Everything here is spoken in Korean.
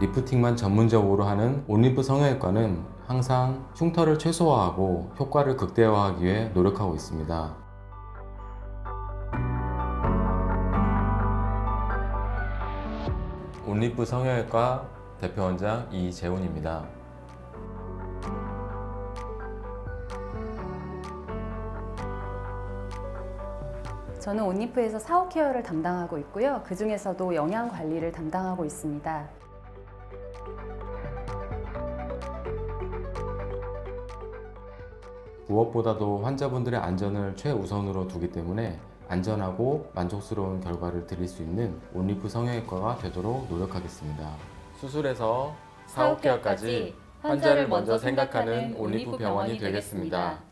리프팅만 전문적으로 하는 온리프 성형외과는 항상 흉터를 최소화하고 효과를 극대화하기 위해 노력하고 있습니다. 온리프 성형외과 대표원장 이재훈입니다. 저는 온리프에서 사후 케어를 담당하고 있고요. 그 중에서도 영양 관리를 담당하고 있습니다. 무엇보다도 환자분들의 안전을 최우선으로 두기 때문에 안전하고 만족스러운 결과를 드릴 수 있는 온리프 성형외과가 되도록 노력하겠습니다. 수술에서 사후 케어까지 환자를 먼저 생각하는 온리프 병원이 되겠습니다.